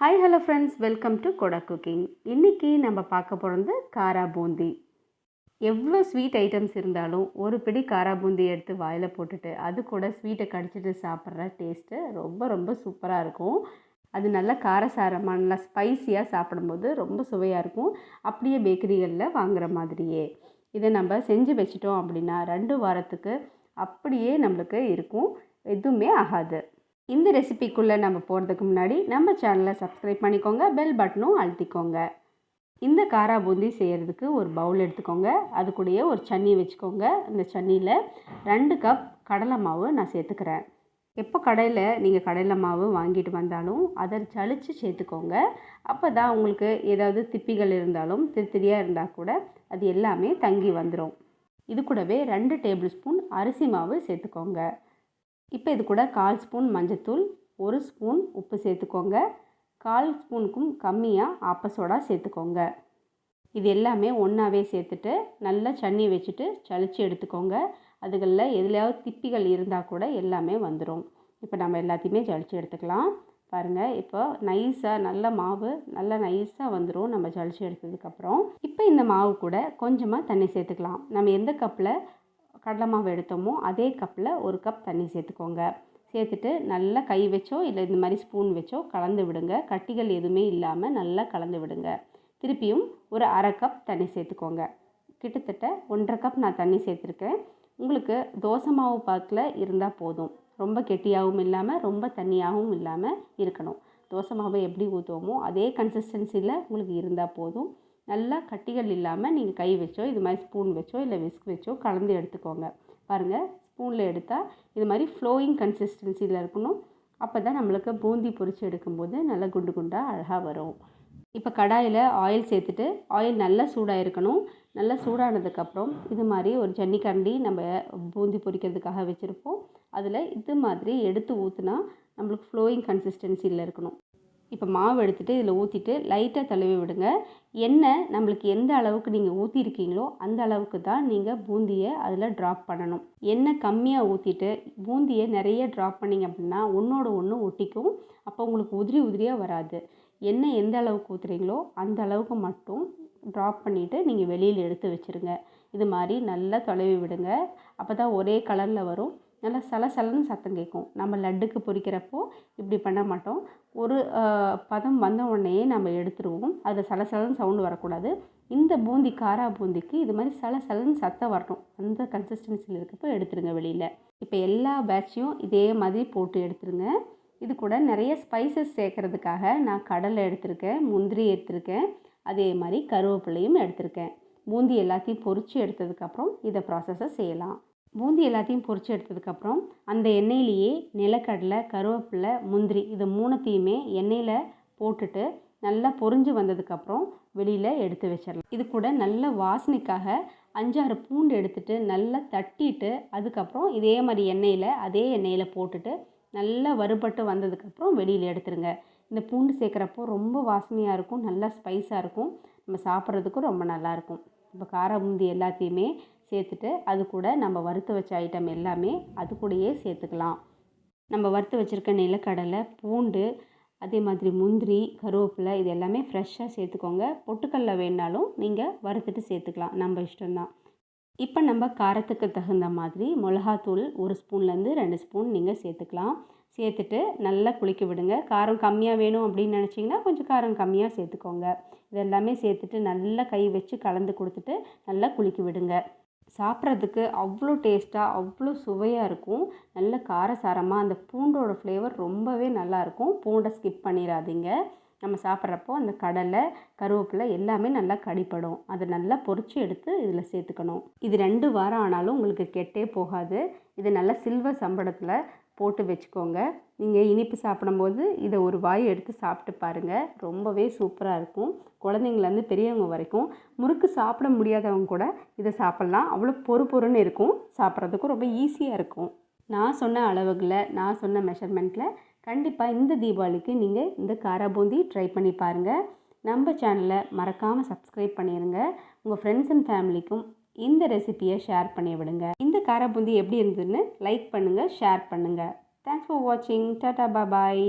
Hi hello friends welcome to Koda cooking இன்றைக்கி நம்ம பார்க்க போகிறது காரா பூந்தி. எவ்வளோ ஸ்வீட் ஐட்டம்ஸ் இருந்தாலும் ஒரு பிடி காரா பூந்தி எடுத்து வாயில் போட்டுட்டு அது கூட ஸ்வீட்டை கடிச்சிட்டு சாப்பிட்ற டேஸ்ட்டு ரொம்ப ரொம்ப சூப்பராக இருக்கும். அது நல்லா காரசாரமாக நல்லா ஸ்பைஸியாக சாப்பிடும்போது ரொம்ப சுவையாக இருக்கும். அப்படியே பேக்கரிகளில் வாங்குகிற மாதிரியே. இதை நம்ம செஞ்சு வச்சிட்டோம் அப்படின்னா ரெண்டு வாரத்துக்கு அப்படியே நம்மளுக்கு இருக்கும். எதுவுமே ஆகாது. இந்த ரெசிபிக்குள்ளே நம்ம போகிறதுக்கு முன்னாடி நம்ம சேனலை சப்ஸ்கிரைப் பண்ணிக்கோங்க பெல் பட்டனும் அழுத்திக்கோங்க. இந்த காரா பூந்தி செய்கிறதுக்கு ஒரு பவுல் எடுத்துக்கோங்க. அது கூடயே ஒரு சன்னி வச்சுக்கோங்க. அந்த சன்னியில் ரெண்டு கப் கடலை மாவு நான் சேர்த்துக்கிறேன். எப்போ கடையில் நீங்கள் கடலை மாவு வாங்கிட்டு வந்தாலும் அதை சளிச்சு சேர்த்துக்கோங்க. அப்போ தான் உங்களுக்கு ஏதாவது திப்பிகள் இருந்தாலும் திருத்திரியாக இருந்தால் கூட அது எல்லாமே தங்கி வந்துடும் இது கூடவே ரெண்டு டேபிள் ஸ்பூன் அரிசி மாவு சேர்த்துக்கோங்க. இப்போ இது கூட கால் ஸ்பூன் மஞ்சத்தூள் ஒரு ஸ்பூன் உப்பு சேர்த்துக்கோங்க. கால் ஸ்பூனுக்கும் கம்மியாக ஆப்பசோடா சேர்த்துக்கோங்க. இது எல்லாமே ஒன்றாவே சேர்த்துட்டு நல்லா சன்னி வச்சுட்டு சளிச்சு எடுத்துக்கோங்க. அதுகளில் எதுலையாவது திப்பிகள் இருந்தால் கூட எல்லாமே வந்துடும் இப்போ நம்ம எல்லாத்தையுமே ஜலிச்சு எடுத்துக்கலாம். பாருங்கள் இப்போ நைஸாக நல்ல மாவு நல்லா நைஸாக வந்துடும் நம்ம ஜலிச்சு எடுத்ததுக்கப்புறம். இப்போ இந்த மாவு கூட கொஞ்சமாக தண்ணி சேர்த்துக்கலாம். நம்ம எந்த கப்பில் கடலை மாவு எடுத்தோமோ அதே கப்பில் ஒரு கப் தண்ணி சேர்த்துக்கோங்க. சேர்த்துட்டு நல்லா கை வச்சோ இல்லை இந்த மாதிரி ஸ்பூன் வச்சோ கலந்து விடுங்க. கட்டிகள் எதுவுமே இல்லாமல் நல்லா கலந்து விடுங்க. திருப்பியும் ஒரு அரை கப் தண்ணி சேர்த்துக்கோங்க. கிட்டத்தட்ட ஒன்றரை கப் நான் தண்ணி சேர்த்துருக்கேன். உங்களுக்கு தோசை மாவு பாக்கில் இருந்தால் போதும். ரொம்ப கெட்டியாகவும் இல்லாமல் ரொம்ப தண்ணியாகவும் இல்லாமல் இருக்கணும். தோசை மாவை எப்படி ஊற்றுவோமோ அதே கன்சிஸ்டன்சியில் உங்களுக்கு இருந்தால் போதும். நல்லா கட்டிகள் இல்லாமல் நீங்கள் கை வச்சோ இது மாதிரி ஸ்பூன் வச்சோ இல்லை விஸ்க் வச்சோ கலந்து எடுத்துக்கோங்க. பாருங்கள் ஸ்பூனில் எடுத்தால் இது மாதிரி ஃப்ளோயிங் கன்சிஸ்டன்சியில் இருக்கணும். அப்போ தான் நம்மளுக்கு பூந்தி பொரித்து எடுக்கும்போது நல்லா குண்டு குண்டாக அழகாக வரும். இப்போ கடாயில் ஆயில் சேர்த்துட்டு ஆயில் நல்லா சூடாக இருக்கணும் நல்லா சூடானதுக்கப்புறம் இது மாதிரி ஒரு ஜன்னிக்கரண்டி நம்ம பூந்தி பொரிக்கிறதுக்காக வச்சுருப்போம். அதில் இது மாதிரி எடுத்து ஊற்றுனா நம்மளுக்கு ஃப்ளோயிங் கன்சிஸ்டன்சியில் இருக்கணும். இப்போ மாவு எடுத்துகிட்டு இதில் ஊற்றிட்டு லைட்டாக தழுவி விடுங்க. எண்ணெய் நம்மளுக்கு எந்த அளவுக்கு நீங்கள் ஊற்றிருக்கீங்களோ அந்த அளவுக்கு தான் நீங்கள் பூந்தியை அதில் ட்ராப் பண்ணணும். எண்ணெய் கம்மியாக ஊற்றிட்டு பூந்தியை நிறைய ட்ராப் பண்ணிங்க அப்படின்னா ஒன்றோட ஒன்று ஒட்டிக்கும். அப்போ உங்களுக்கு உதிரி உதிரியாக வராது. எண்ணெய் எந்த அளவுக்கு ஊற்றுறீங்களோ அந்த அளவுக்கு மட்டும் ட்ராப் பண்ணிவிட்டு நீங்கள் வெளியில் எடுத்து வச்சுருங்க. இது மாதிரி நல்லா தொலைவி விடுங்க. அப்போ தான் ஒரே கலரில் வரும். நல்லா சலசலன்னு சத்தம் கேட்கும். நம்ம லட்டுக்கு பொரிக்கிறப்போ இப்படி பண்ண மாட்டோம். ஒரு பதம் வந்த உடனே நம்ம எடுத்துருவோம். அதில் சலசலன்னு சவுண்டு வரக்கூடாது. இந்த பூந்தி காரா பூந்திக்கு இது மாதிரி சலசலன்னு சத்தம் வரணும். அந்த கன்சிஸ்டன்சியில் இருக்கப்போ எடுத்துருங்க வெளியில். இப்போ எல்லா பேட்சையும் இதே மாதிரி போட்டு எடுத்துருங்க. இது கூட நிறைய ஸ்பைசஸ் சேர்க்குறதுக்காக நான் கடலை எடுத்திருக்கேன் முந்திரி எடுத்திருக்கேன் அதே மாதிரி கருவேப்பிலையும் எடுத்திருக்கேன். பூந்தி எல்லாத்தையும் பொறிச்சு எடுத்ததுக்கப்புறம் இதை ப்ராசஸை செய்யலாம். பூந்தி எல்லாத்தையும் பொரித்து எடுத்ததுக்கப்புறம் அந்த எண்ணெயிலேயே நிலக்கடலை கருவேப்பிலை முந்திரி இது மூணுத்தையுமே எண்ணெயில் போட்டுட்டு நல்லா பொரிஞ்சு வந்ததுக்கப்புறம் வெளியில் எடுத்து வச்சிடலாம். இது கூட நல்ல வாசனைக்காக அஞ்சாறு பூண்டு எடுத்துட்டு நல்லா தட்டிட்டு அதுக்கப்புறம் இதே மாதிரி எண்ணெயில் அதே எண்ணெயில் போட்டுட்டு நல்லா வறுபட்டு வந்ததுக்கப்புறம் வெளியில் எடுத்துருங்க. இந்த பூண்டு சேர்க்குறப்போ ரொம்ப வாசனையாக இருக்கும் நல்லா ஸ்பைஸாக இருக்கும். நம்ம சாப்பிட்றதுக்கும் ரொம்ப நல்லாயிருக்கும் இப்போ கார பூந்தி எல்லாத்தையுமே சேர்த்துட்டு அது கூட நம்ம வறுத்து வச்ச ஐட்டம் எல்லாமே அது கூடயே சேர்த்துக்கலாம். நம்ம வறுத்து வச்சுருக்க நிலக்கடலை பூண்டு அதே மாதிரி முந்திரி கருவேப்பிலை இது எல்லாமே ஃப்ரெஷ்ஷாக சேர்த்துக்கோங்க. பொட்டுக்கல்ல வேணாலும் நீங்கள் வறுத்துட்டு சேர்த்துக்கலாம். நம்ம இஷ்டம்தான். இப்போ நம்ம காரத்துக்கு தகுந்த மாதிரி மிளகாத்தூள் ஒரு ஸ்பூன்லேருந்து ரெண்டு ஸ்பூன் நீங்கள் சேர்த்துக்கலாம். சேர்த்துட்டு நல்லா குளிக்க விடுங்க. காரம் கம்மியாக வேணும் அப்படின்னு நினச்சிங்கன்னா கொஞ்சம் காரம் கம்மியாக சேர்த்துக்கோங்க. இதெல்லாமே சேர்த்துட்டு நல்லா கை வச்சு கலந்து கொடுத்துட்டு நல்லா குளிக்க விடுங்க. சாப்பிட்றதுக்கு அவ்வளோ டேஸ்ட்டாக அவ்வளோ சுவையாக இருக்கும். நல்ல காரசாரமாக அந்த பூண்டோட ஃப்ளேவர் ரொம்பவே நல்லாயிருக்கும் பூண்டை ஸ்கிப் பண்ணிடாதீங்க நம்ம சாப்பிட்றப்போ அந்த கடலை கருவேப்பிலை எல்லாமே நல்லா கடிப்படும். அதை நல்லா பொறிச்சு எடுத்து இதில் சேர்த்துக்கணும். இது ரெண்டு வாரம் ஆனாலும் உங்களுக்கு கெட்டே போகாது. இது நல்லா சில்வர் சம்பளத்தில் போட்டு வச்சுக்கோங்க. நீங்கள் இனிப்பு சாப்பிடும்போது இதை ஒரு வாய் எடுத்து சாப்பிட்டு பாருங்கள் ரொம்பவே சூப்பராக இருக்கும். குழந்தைங்கள்லேருந்து பெரியவங்க வரைக்கும் முறுக்கு சாப்பிட முடியாதவங்க கூட இதை சாப்பிட்லாம். அவ்வளோ பொறு பொறுன்னு இருக்கும். சாப்பிட்றதுக்கும் ரொம்ப ஈஸியாக இருக்கும். நான் சொன்ன அளவுகளில் நான் சொன்ன மெஷர்மெண்ட்டில் கண்டிப்பாக இந்த தீபாவளிக்கு நீங்கள் இந்த காராபூந்தி ட்ரை பண்ணி பாருங்கள் நம்ம சேனலை மறக்காமல் சப்ஸ்கிரைப் பண்ணிடுங்க உங்கள் ஃப்ரெண்ட்ஸ் அண்ட் ஃபேமிலிக்கும் இந்த ரெசிப்பியை ஷேர் பண்ணி விடுங்க. இந்த காரபூந்தி எப்படி இருந்ததுன்னு லைக் பண்ணுங்கள் ஷேர் பண்ணுங்கள் தேங்க்ஸ் ஃபார் வாட்சிங் டாட்டா பாய்